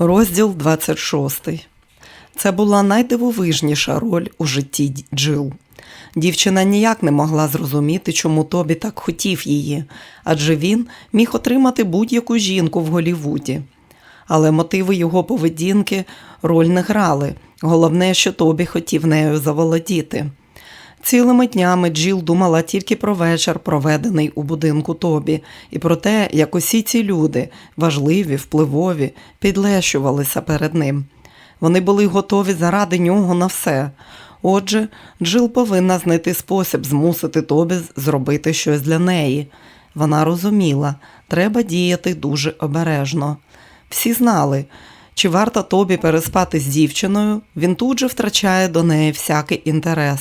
Розділ 26. Це була найдивовижніша роль у житті Джил. Дівчина ніяк не могла зрозуміти, чому Тобі так хотів її, адже він міг отримати будь-яку жінку в Голівуді. Але мотиви його поведінки роль не грали. Головне, що Тобі хотів нею заволодіти. Цілими днями Джіл думала тільки про вечір, проведений у будинку Тобі, і про те, як усі ці люди, важливі, впливові, підлещувалися перед ним. Вони були готові заради нього на все. Отже, Джил повинна знайти спосіб змусити Тобі зробити щось для неї. Вона розуміла, треба діяти дуже обережно. Всі знали, чи варто Тобі переспати з дівчиною, він тут же втрачає до неї всякий інтерес.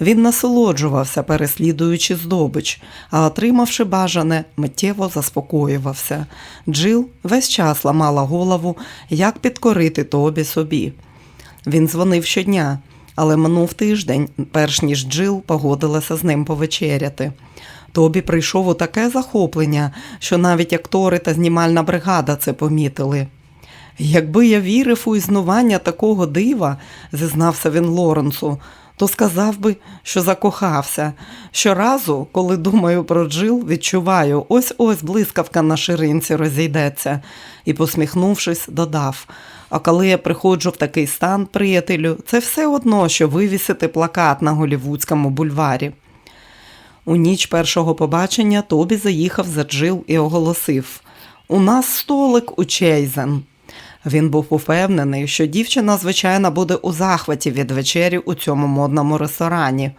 Він насолоджувався, переслідуючи здобич, а отримавши бажане, миттєво заспокоювався. Джил весь час ламала голову, як підкорити Тобі собі. Він дзвонив щодня, але минув тиждень, перш ніж Джил погодилася з ним повечеряти. Тобі прийшов у таке захоплення, що навіть актори та знімальна бригада це помітили. Якби я вірив у існування такого дива, зізнався він Лоренсу, то сказав би, що закохався. Щоразу, коли думаю про Джил, відчуваю, ось ось блискавка на ширинці розійдеться, і, посміхнувшись, додав. А коли я приходжу в такий стан, приятелю, це все одно, що вивісити плакат на голівудському бульварі. У ніч першого побачення Тобі заїхав за Джил і оголосив У нас столик у Чейзен. Він був упевнений, що дівчина, звичайно, буде у захваті від вечері у цьому модному ресторані.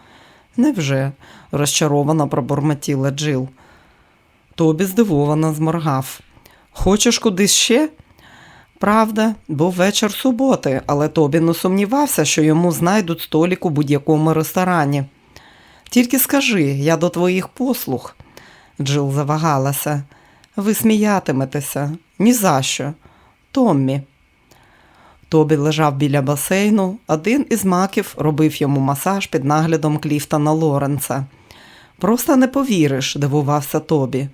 Невже? розчаровано пробурмотіла Джил. Тобі здивовано зморгав. Хочеш кудись ще? Правда, був вечір суботи, але Тобі не сумнівався, що йому знайдуть столик у будь-якому ресторані. Тільки скажи, я до твоїх послуг. Джил завагалася. Ви сміятиметеся. Ні за що. Томмі. Тобі лежав біля басейну, один із маків робив йому масаж під наглядом Кліфтона Лоренца. Просто не повіриш, дивувався Тобі.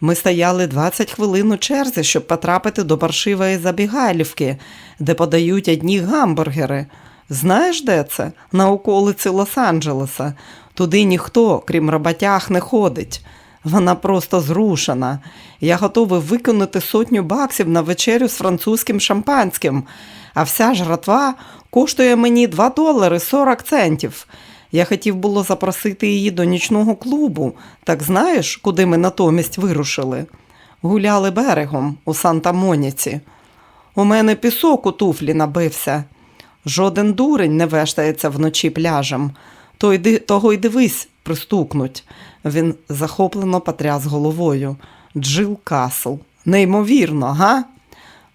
Ми стояли 20 хвилин у черзі, щоб потрапити до паршивої забігайлівки, де подають одні гамбургери. Знаєш, де це? На околиці Лос-Анджелеса. Туди ніхто, крім роботяг, не ходить. Вона просто зрушена. Я готовий виконати сотню баксів на вечерю з французьким шампанським, а вся жратва коштує мені 2 долари 40 центів. Я хотів було запросити її до нічного клубу. Так знаєш, куди ми натомість вирушили? Гуляли берегом у Санта-Моніці. У мене пісок у туфлі набився. Жоден дурень не вештається вночі пляжем. То йди, того й дивись, пристукнуть. Він захоплено потряс головою. Джил Касл. Неймовірно, га?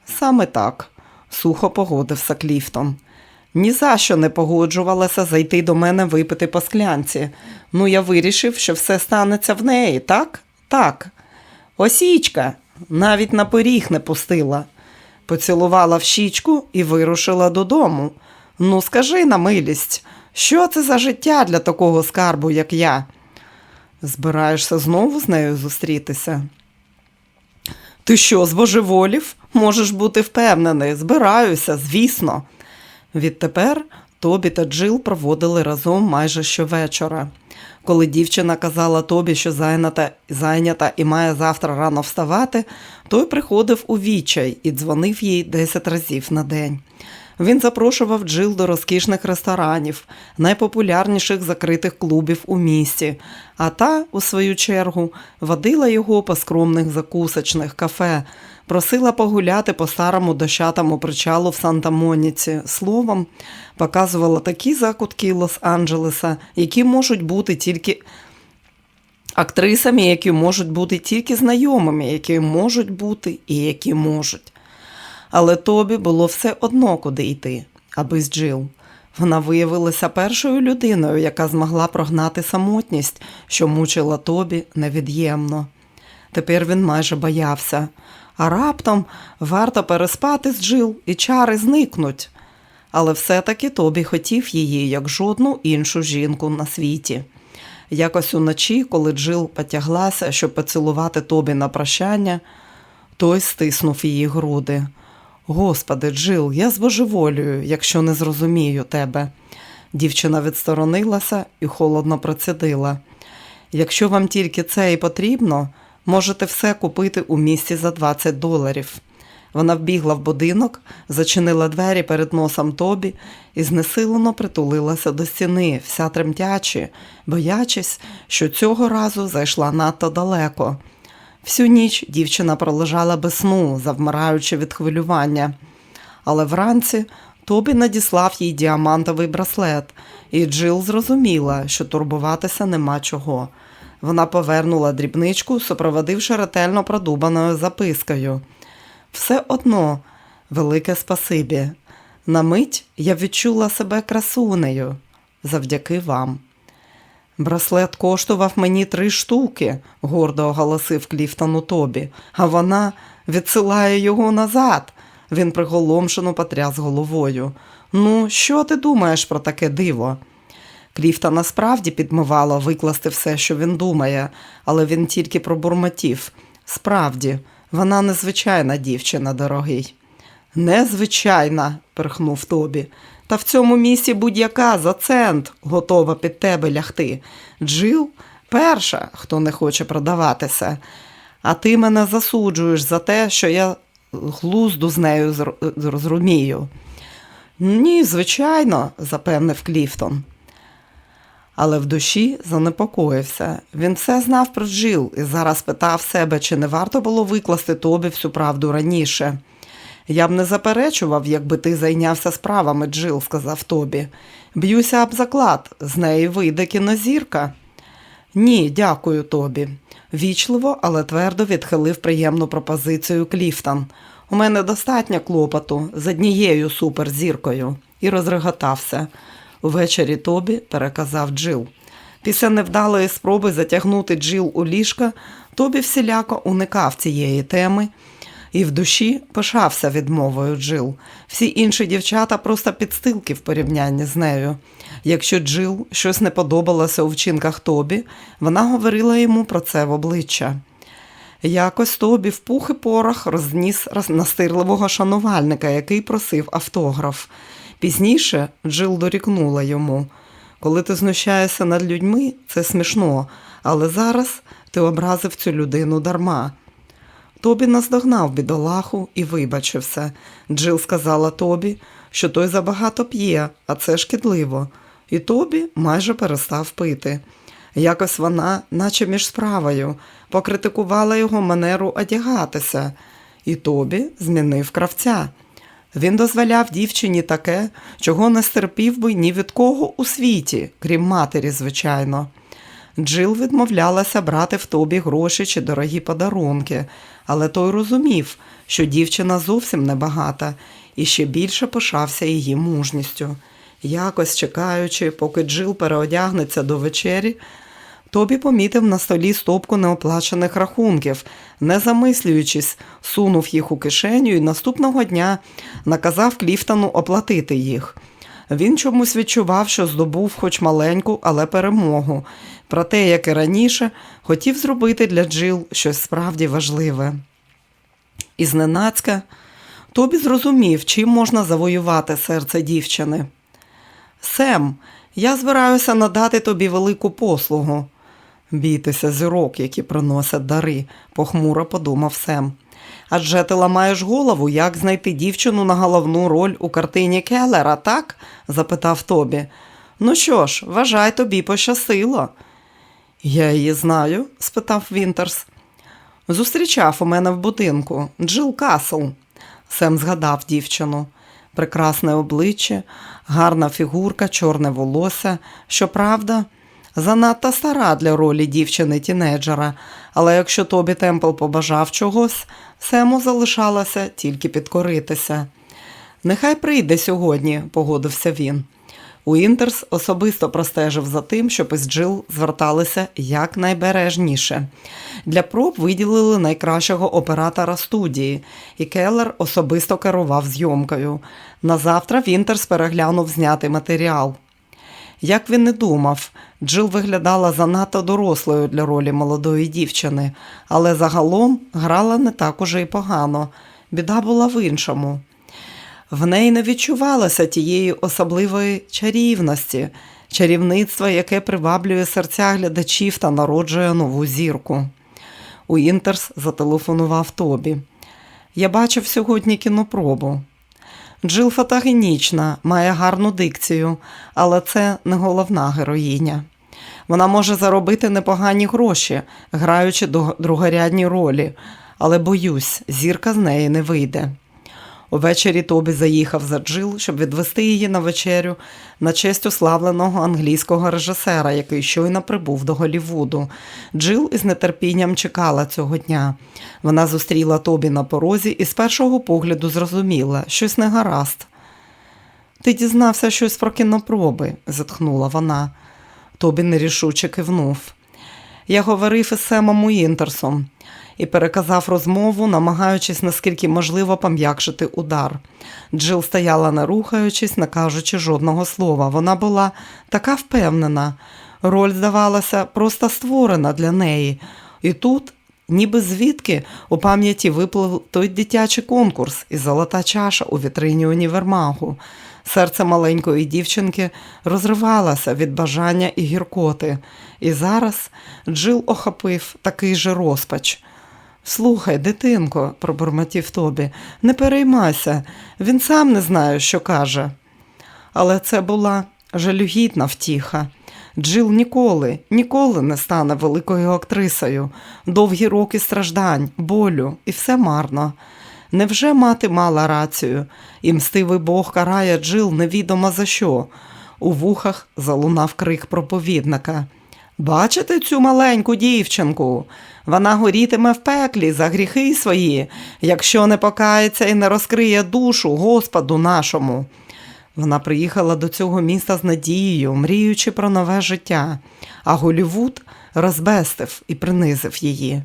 Саме так, сухо погодився Кліфтон. Ні за що не погоджувалася зайти до мене випити по склянці. Ну, я вирішив, що все станеться в неї, так? Так. Осічка навіть на поріг не пустила. Поцілувала в щічку і вирушила додому. Ну, скажи на милість, що це за життя для такого скарбу, як я? Збираєшся знову з нею зустрітися? Ти що, збожеволів? Можеш бути впевнений, збираюся, звісно. Відтепер Тобі та Джил проводили разом майже щовечора. Коли дівчина казала Тобі, що зайнята, зайнята і має завтра рано вставати, той приходив у відчай і дзвонив їй 10 разів на день. Він запрошував Джил до розкішних ресторанів, найпопулярніших закритих клубів у місті, а та, у свою чергу, водила його по скромних закусочних кафе, просила погуляти по старому дощатому причалу в Санта-Моніці. Словом, показувала такі закутки Лос-Анджелеса, які можуть бути тільки актрисами, які можуть бути тільки знайомими, які можуть бути і які можуть. Але Тобі було все одно, куди йти, аби з Джил. Вона виявилася першою людиною, яка змогла прогнати самотність, що мучила Тобі невід'ємно. Тепер він майже боявся, а раптом варто переспати з Джил, і чари зникнуть. Але все-таки Тобі хотів її, як жодну іншу жінку на світі. Якось уночі, коли Джил потяглася, щоб поцілувати Тобі на прощання, той стиснув її груди. Господи, Джил, я збожеволюю, якщо не зрозумію тебе. Дівчина відсторонилася і холодно процідила. Якщо вам тільки це і потрібно, можете все купити у місті за 20 доларів. Вона вбігла в будинок, зачинила двері перед носом Тобі і знесилено притулилася до стіни, вся тремтячи, боячись, що цього разу зайшла надто далеко. Всю ніч дівчина пролежала без сну, завмираючи від хвилювання. Але вранці Тобі надіслав їй діамантовий браслет, і Джил зрозуміла, що турбуватися нема чого. Вона повернула дрібничку, супроводивши ретельно продубаною запискою. Все одно, велике спасибі. На мить я відчула себе красунею завдяки вам. Браслет коштував мені три штуки, гордо оголосив Кліфтону Тобі, а вона відсилає його назад. Він приголомшено потряс головою. Ну, що ти думаєш про таке диво? Кліфта насправді підмивало викласти все, що він думає, але він тільки пробурмотів. Справді, вона незвичайна дівчина, дорогий. Незвичайна, перхнув Тобі. Та в цьому місці будь-яка за цент готова під тебе лягти. Джил перша, хто не хоче продаватися. А ти мене засуджуєш за те, що я глузду з нею зрозумію. Ні, звичайно, запевнив Кліфтон. Але в душі занепокоївся. Він все знав про Джил і зараз питав себе, чи не варто було викласти тобі всю правду раніше. Я б не заперечував, якби ти зайнявся справами, Джил, сказав Тобі. Б'юся об заклад, з неї вийде кінозірка. Ні, дякую тобі. Вічливо, але твердо відхилив приємну пропозицію Кліфтон. У мене достатньо клопоту з однією суперзіркою і розреготався. Увечері Тобі переказав Джил. Після невдалої спроби затягнути Джил у ліжка, Тобі всіляко уникав цієї теми і в душі пишався відмовою Джил. Всі інші дівчата просто підстилки в порівнянні з нею. Якщо Джил щось не подобалося у вчинках Тобі, вона говорила йому про це в обличчя. Якось Тобі в пух і порох розніс настирливого шанувальника, який просив автограф. Пізніше Джил дорікнула йому. Коли ти знущаєшся над людьми, це смішно, але зараз ти образив цю людину дарма. Тобі наздогнав бідолаху і вибачився. Джил сказала Тобі, що той забагато п'є, а це шкідливо. І Тобі майже перестав пити. Якось вона, наче між справою, покритикувала його манеру одягатися, і Тобі змінив кравця. Він дозволяв дівчині таке, чого не стерпів би ні від кого у світі, крім матері, звичайно. Джил відмовлялася брати в тобі гроші чи дорогі подарунки, але той розумів, що дівчина зовсім небагата, і ще більше пишався її мужністю. Якось чекаючи, поки Джил переодягнеться до вечері, Тобі помітив на столі стопку неоплачених рахунків, не замислюючись, сунув їх у кишеню і наступного дня наказав Кліфтону оплатити їх. Він чомусь відчував, що здобув хоч маленьку, але перемогу. Проте, як і раніше, хотів зробити для Джил щось справді важливе. І зненацька Тобі зрозумів, чим можна завоювати серце дівчини. Сем, я збираюся надати тобі велику послугу. Бійтеся зірок, які приносять дари, похмуро подумав Сем. Адже ти ламаєш голову, як знайти дівчину на головну роль у картині Келлера, так? запитав Тобі. Ну що ж, вважай, тобі пощастило. Я її знаю? спитав Вінтерс. Зустрічав у мене в будинку Джил Касл. Сем згадав дівчину. Прекрасне обличчя, гарна фігурка, чорне волосся. Щоправда, занадто стара для ролі дівчини-тінейджера, але якщо Тобі Темпл побажав чогось, Сему залишалося тільки підкоритися. Нехай прийде сьогодні, погодився він. Уінтерс особисто простежив за тим, щоб із Джил зверталися якнайбережніше. Для проб виділили найкращого оператора студії, і Келлер особисто керував зйомкою. Назавтра Вінтерс переглянув знятий матеріал. Як він не думав, Джил виглядала занадто дорослою для ролі молодої дівчини, але загалом грала не так уже й погано. Біда була в іншому. В неї не відчувалося тієї особливої чарівності, чарівництва, яке приваблює серця глядачів та народжує нову зірку. Уінтерс зателефонував Тобі. Я бачив сьогодні кінопробу. Джил фотогенічна, має гарну дикцію, але це не головна героїня. Вона може заробити непогані гроші, граючи другорядні ролі, але боюсь, зірка з неї не вийде. Увечері Тобі заїхав за Джил, щоб відвести її на вечерю на честь уславленого англійського режисера, який щойно прибув до Голівуду. Джил із нетерпінням чекала цього дня. Вона зустріла Тобі на порозі і з першого погляду зрозуміла, щось не гаразд. Ти дізнався щось про кінопроби, зітхнула вона. Тобі нерішуче кивнув. Я говорив із Семом Уінтерсом і переказав розмову, намагаючись наскільки можливо пом'якшити удар. Джил стояла не рухаючись, не кажучи жодного слова. Вона була така впевнена. Роль, здавалося, просто створена для неї. І тут, ніби звідки, у пам'яті виплив той дитячий конкурс і золота чаша у вітрині універмагу. Серце маленької дівчинки розривалося від бажання і гіркоти, і зараз Джил охопив такий же розпач. Слухай, дитинко, пробурмотів Тобі, не переймайся, він сам не знає, що каже. Але це була жалюгідна втіха. Джил ніколи, ніколи не стане великою актрисою, довгі роки страждань, болю, і все марно. Невже мати мала рацію, і мстивий Бог карає Джил невідомо за що? У вухах залунав крик проповідника. Бачите цю маленьку дівчинку? Вона горітиме в пеклі за гріхи свої, якщо не покається і не розкриє душу Господу нашому. Вона приїхала до цього міста з надією, мріючи про нове життя, а Голівуд розбестив і принизив її.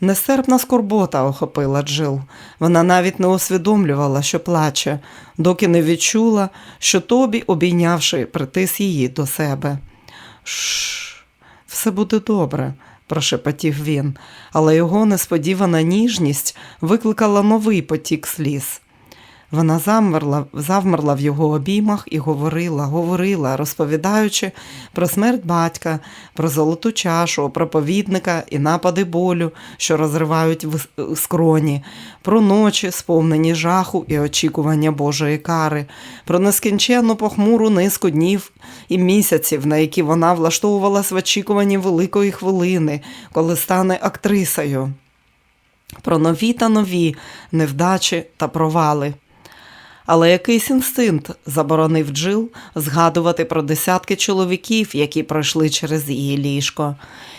Нестерпна скорбота охопила Джил. Вона навіть не усвідомлювала, що плаче, доки не відчула, що Тобі, обійнявши, притис її до себе. Шш, все буде добре, прошепотів він, але його несподівана ніжність викликала новий потік сліз. Вона замерла, завмерла в його обіймах і говорила, говорила, розповідаючи про смерть батька, про золоту чашу, проповідника і напади болю, що розривають в скроні, про ночі, сповнені жаху і очікування Божої кари, про нескінченну похмуру низку днів і місяців, на які вона влаштовувалась в очікуванні великої хвилини, коли стане актрисою. Про нові та нові невдачі та провали. Але якийсь інстинкт заборонив Джил згадувати про десятки чоловіків, які пройшли через її ліжко.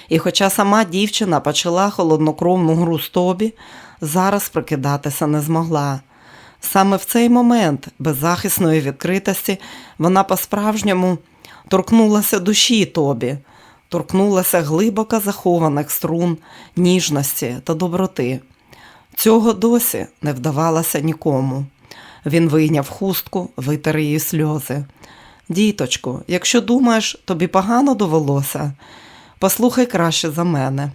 І хоча сама дівчина почала холоднокровну гру з Тобі, зараз прикидатися не змогла. Саме в цей момент беззахисної відкритості вона по-справжньому торкнулася душі Тобі, торкнулася глибоко захованих струн, ніжності та доброти. Цього досі не вдавалося нікому. Він вийняв хустку, витер її сльози. Діточку, якщо думаєш, тобі погано довелося, послухай краще за мене.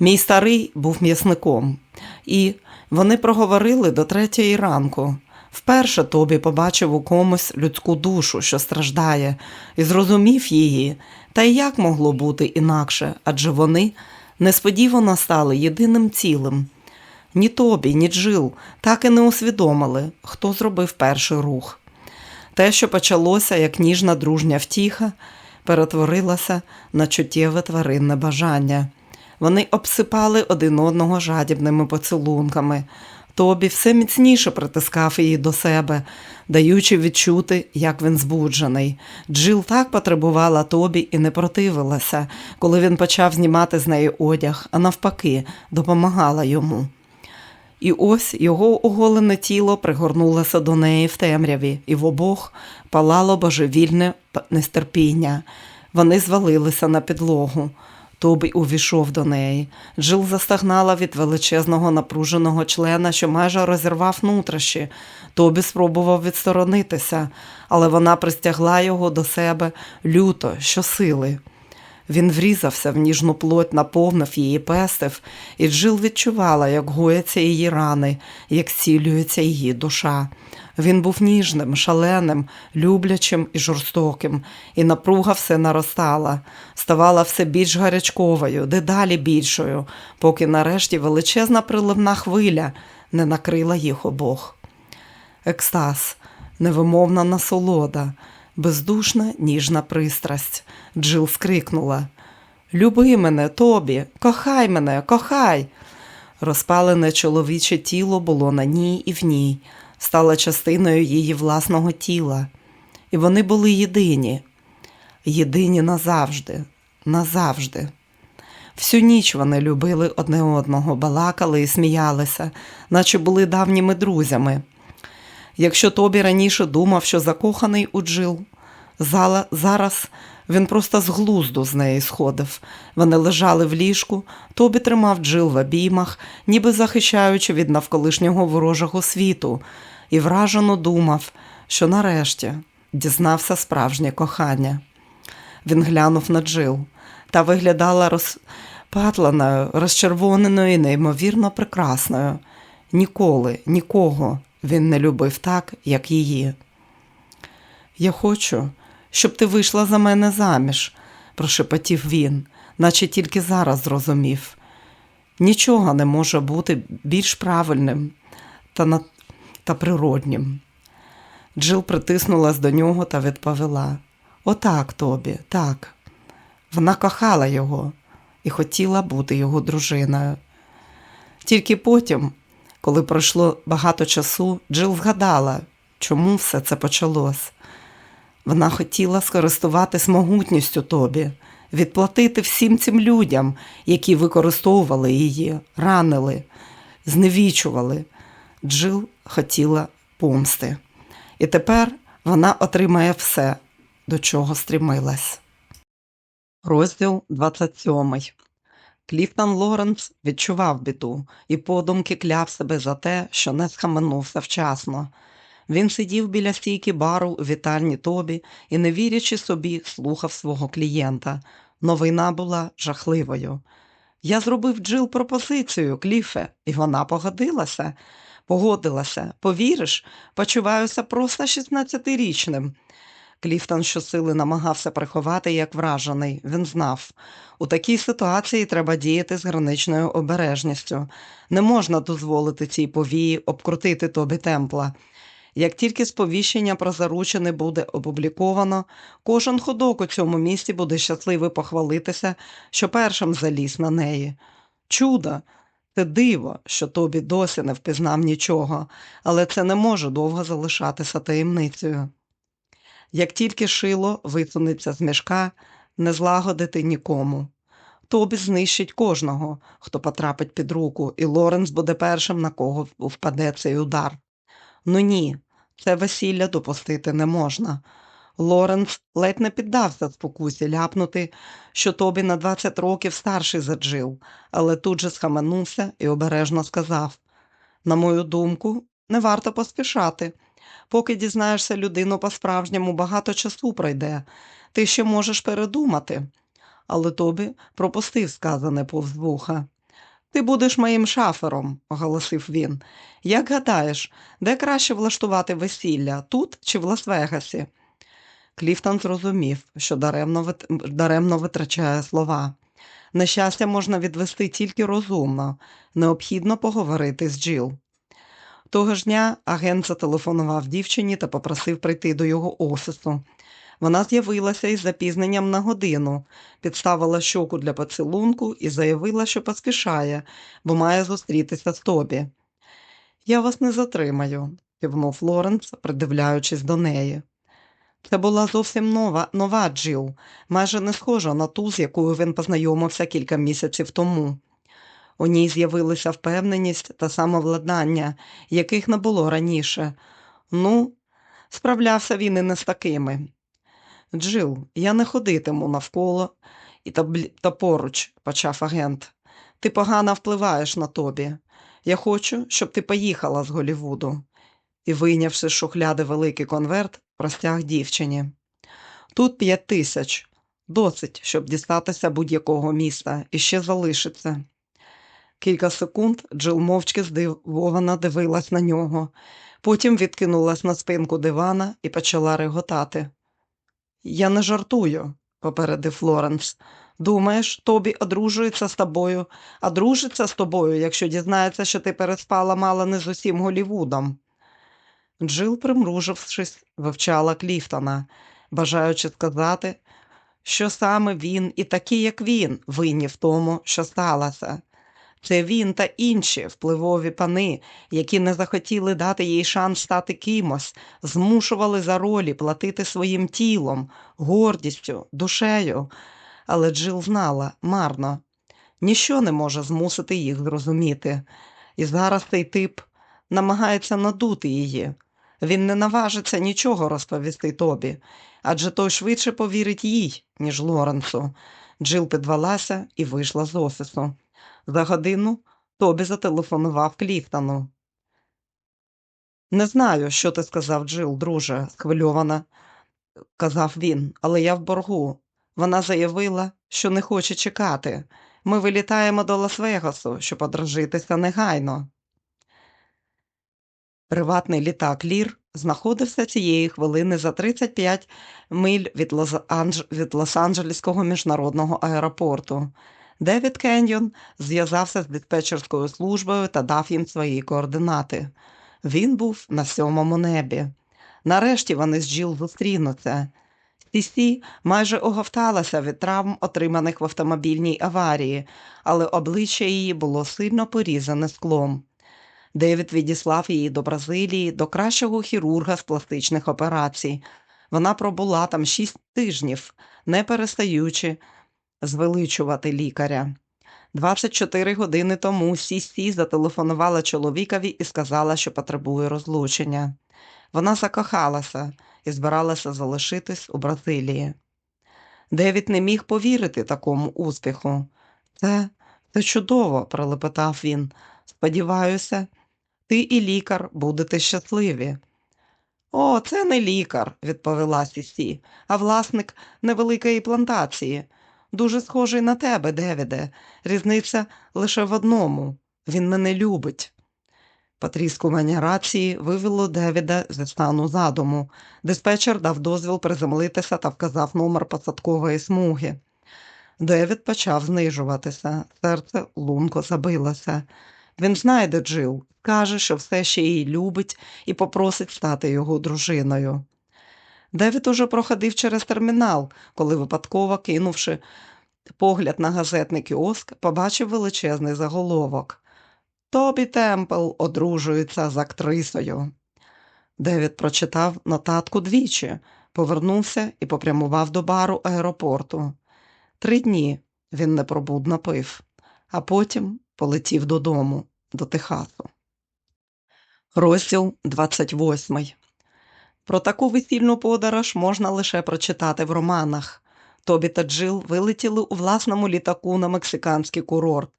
Мій старий був м'ясником, і вони проговорили до третьої ранку. Вперше Тобі побачив у комусь людську душу, що страждає, і зрозумів її, та й як могло бути інакше, адже вони несподівано стали єдиним цілим. Ні Тобі, ні Джил так і не усвідомили, хто зробив перший рух. Те, що почалося як ніжна дружня втіха, перетворилося на чуттєве тваринне бажання. Вони обсипали один одного жадібними поцілунками. Тобі все міцніше притискав її до себе, даючи відчути, як він збуджений. Джил так потребувала Тобі і не противилася, коли він почав знімати з неї одяг, а навпаки, допомагала йому. І ось його оголене тіло пригорнулося до неї в темряві, і в обох палало божевільне нестерпіння. Вони звалилися на підлогу. Тобі увійшов до неї. Джил застагнала від величезного напруженого члена, що майже розірвав нутрощі. Тобі спробував відсторонитися, але вона пристягла його до себе люто, щосили. Він врізався в ніжну плоть, наповнив її пестив, і Джил відчувала, як гояться її рани, як зцілюється її душа. Він був ніжним, шаленим, люблячим і жорстоким, і напруга все наростала, ставала все більш гарячковою, дедалі більшою, поки нарешті величезна приливна хвиля не накрила їх обох. Екстаз, невимовна насолода, бездушна ніжна пристрасть. Джил скрикнула Люби мене, Тобі, кохай мене, кохай. Розпалене чоловіче тіло було на ній і в ній, стало частиною її власного тіла. І вони були єдині, єдині назавжди, назавжди. Всю ніч вони любили одне одного, балакали і сміялися, наче були давніми друзями. Якщо Тобі раніше думав, що закоханий у Джил, зала, зараз він просто з глузду з неї сходив. Вони лежали в ліжку, Тобі тримав Джил в обіймах, ніби захищаючи від навколишнього ворожого світу, і вражено думав, що нарешті дізнався справжнє кохання. Він глянув на Джил та виглядала розпатланою, розчервоненою і неймовірно прекрасною. Ніколи, нікого він не любив так, як її. Я хочу, щоб ти вийшла за мене заміж, прошепотів він, наче тільки зараз зрозумів. Нічого не може бути більш правильним та, на... та природнім. Джил притиснулась до нього та відповіла: Отак, Тобі, так. Вона кохала його і хотіла бути його дружиною. Тільки потім, коли пройшло багато часу, Джил згадала, чому все це почалось. Вона хотіла скористуватись могутністю Тобі, відплатити всім цим людям, які використовували її, ранили, зневічували. Джил хотіла помсти. І тепер вона отримає все, до чого стрімилась. Розділ 27 Кліфтон Лоренс відчував біду і подумки кляв себе за те, що не схаменувся вчасно. Він сидів біля стійки бару у вітальні Тобі і, не вірячи собі, слухав свого клієнта. Новина була жахливою. Я зробив Джил пропозицію, Кліфе, і вона погодилася. Погодилася, повіриш, почуваюся просто 16-річним. Кліфтон щосили намагався приховати, як вражений. Він знав. У такій ситуації треба діяти з граничною обережністю. Не можна дозволити цій повії обкрутити тобі темпла. Як тільки сповіщення про заручини буде опубліковано, кожен ходок у цьому місті буде щасливий похвалитися, що першим заліз на неї. Чудо! Це диво, що тобі досі не впізнав нічого, але це не може довго залишатися таємницею. Як тільки шило висунеться з мішка, не злагодити нікому. Тобі знищить кожного, хто потрапить під руку, і Лоренс буде першим, на кого впаде цей удар. Ну ні, це весілля допустити не можна. Лоренс ледь не піддався спокусі ляпнути, що Тобі на 20 років старший за Джил, але тут же схаменувся і обережно сказав: На мою думку, не варто поспішати. Поки дізнаєшся людину по-справжньому, багато часу пройде, ти ще можеш передумати. Але Тобі пропустив сказане повз вуха. Ти будеш моїм шафером, оголосив він. Як гадаєш, де краще влаштувати весілля, тут чи в Лас-Вегасі? Кліфтон зрозумів, що даремно, вит... даремно витрачає слова. Нещастя можна відвести тільки розумно, необхідно поговорити з Джил. Того ж дня агент зателефонував дівчині та попросив прийти до його офісу. Вона з'явилася із запізненням на годину, підставила щоку для поцілунку і заявила, що поспішає, бо має зустрітися з Тобі. Я вас не затримаю, кивнув Лоренс, придивляючись до неї. Це була зовсім нова нова Джил, майже не схожа на ту, з якою він познайомився кілька місяців тому. У ній з'явилися впевненість та самовладнання, яких не було раніше. Ну, справлявся він і не з такими. Джил, я не ходитиму навколо і та, та поруч, почав агент. Ти погано впливаєш на тобі. Я хочу, щоб ти поїхала з Голівуду. І, вийнявши з шухляди великий конверт, простяг дівчині. Тут п'ять тисяч. Досить, щоб дістатися будь-якого міста, і ще залишиться. Кілька секунд Джил мовчки здивовано дивилась на нього. Потім відкинулась на спинку дивана і почала реготати. Я не жартую, попередив Флоренс. Думаєш, Тобі одружується з тобою, а дружиться з тобою, якщо дізнається, що ти переспала мало не з усім Голівудом. Джил, примружившись, вивчала Кліфтона, бажаючи сказати, що саме він і такі, як він, винні в тому, що сталося. Це він та інші впливові пани, які не захотіли дати їй шанс стати кимось, змушували за ролі платити своїм тілом, гордістю, душею. Але Джил знала марно. Ніщо не може змусити їх зрозуміти. І зараз цей тип намагається надути її. Він не наважиться нічого розповісти тобі, адже той швидше повірить їй, ніж Лоренсу. Джил підвелася і вийшла з офісу. За годину Тобі зателефонував Кліфтону. Не знаю, що ти сказав, Джил, друже, схвильована, казав він, але я в боргу. Вона заявила, що не хоче чекати. Ми вилітаємо до Лас-Вегасу, щоб одружитися негайно. Приватний літак Лір знаходився цієї хвилини за 35 миль від Лос-Анджелеського міжнародного аеропорту. Девід Кеньйон зв'язався з диспетчерською службою та дав їм свої координати. Він був на сьомому небі. Нарешті вони з Джіл зустрінуться. Сісі майже оговталася від травм, отриманих в автомобільній аварії, але обличчя її було сильно порізане склом. Девід відіслав її до Бразилії, до кращого хірурга з пластичних операцій. Вона пробула там шість тижнів, не перестаючи звеличувати лікаря. 24 години тому Сісі зателефонувала чоловікові і сказала, що потребує розлучення. Вона закохалася і збиралася залишитись у Бразилії. Девід не міг повірити такому успіху. Це це чудово, пролепетав він. Сподіваюся, ти і лікар будете щасливі. О, це не лікар, відповіла Сісі, а власник невеликої плантації. Дуже схожий на тебе, Девіде. Різниця лише в одному він мене любить. Потріскування рації вивело Девіда зі стану задуму. Диспетчер дав дозвіл приземлитися та вказав номер посадкової смуги. Девід почав знижуватися, серце лунко забилося. Він знайде Джил, каже, що все ще її любить і попросить стати його дружиною. Девід уже проходив через термінал, коли випадково кинувши погляд на газетний кіоск, побачив величезний заголовок. Тобі Темпл одружується з актрисою. Девід прочитав нотатку двічі, повернувся і попрямував до бару аеропорту. Три дні він непробудно пив, а потім полетів додому, до Техасу. Розділ 28 Про таку весільну подорож можна лише прочитати в романах. Тобі та Джил вилетіли у власному літаку на мексиканський курорт,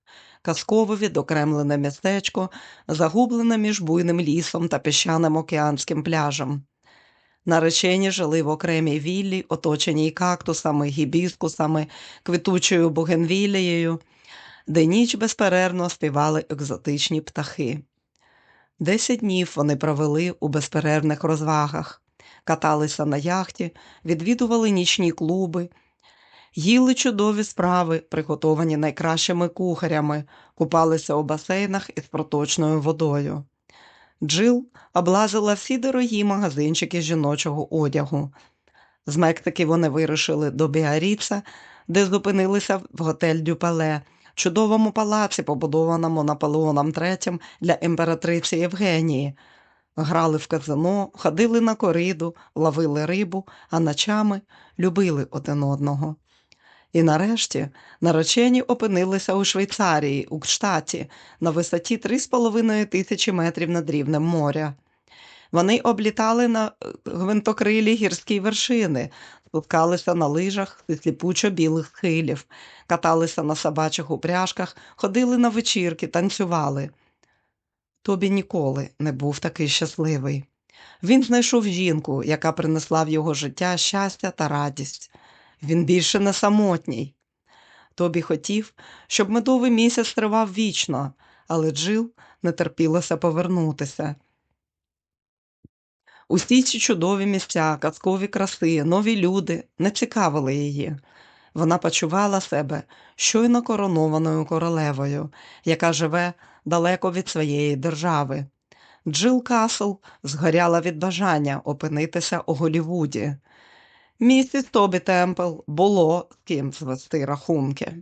казкове відокремлене містечко, загублене між буйним лісом та піщаним океанським пляжем. Наречені жили в окремій віллі, оточеній кактусами, гібіскусами, квітучою бугенвілією, де ніч безперервно співали екзотичні птахи. Десять днів вони провели у безперервних розвагах, каталися на яхті, відвідували нічні клуби, їли чудові справи, приготовані найкращими кухарями, купалися у басейнах із проточною водою. Джил облазила всі дорогі магазинчики жіночого одягу. З Мексики вони вирушили до Біаріца, де зупинилися в готель Дюпале, чудовому палаці, побудованому Наполеоном III для імператриці Євгенії. Грали в казино, ходили на кориду, ловили рибу, а ночами любили один одного. І нарешті наречені опинилися у Швейцарії, у штаті, на висоті 3,5 тисячі метрів над рівнем моря. Вони облітали на гвинтокрилі гірські вершини, спускалися на лижах зі сліпучо білих схилів, каталися на собачих упряжках, ходили на вечірки, танцювали. Тобі ніколи не був такий щасливий. Він знайшов жінку, яка принесла в його життя щастя та радість. Він більше не самотній. Тобі хотів, щоб медовий місяць тривав вічно, але Джил не терпілося повернутися. Усі ці чудові місця, казкові краси, нові люди не цікавили її. Вона почувала себе щойно коронованою королевою, яка живе далеко від своєї держави. Джил Касл згоряла від бажання опинитися у Голівуді. Місіс Тобі Темпл було з ким звести рахунки.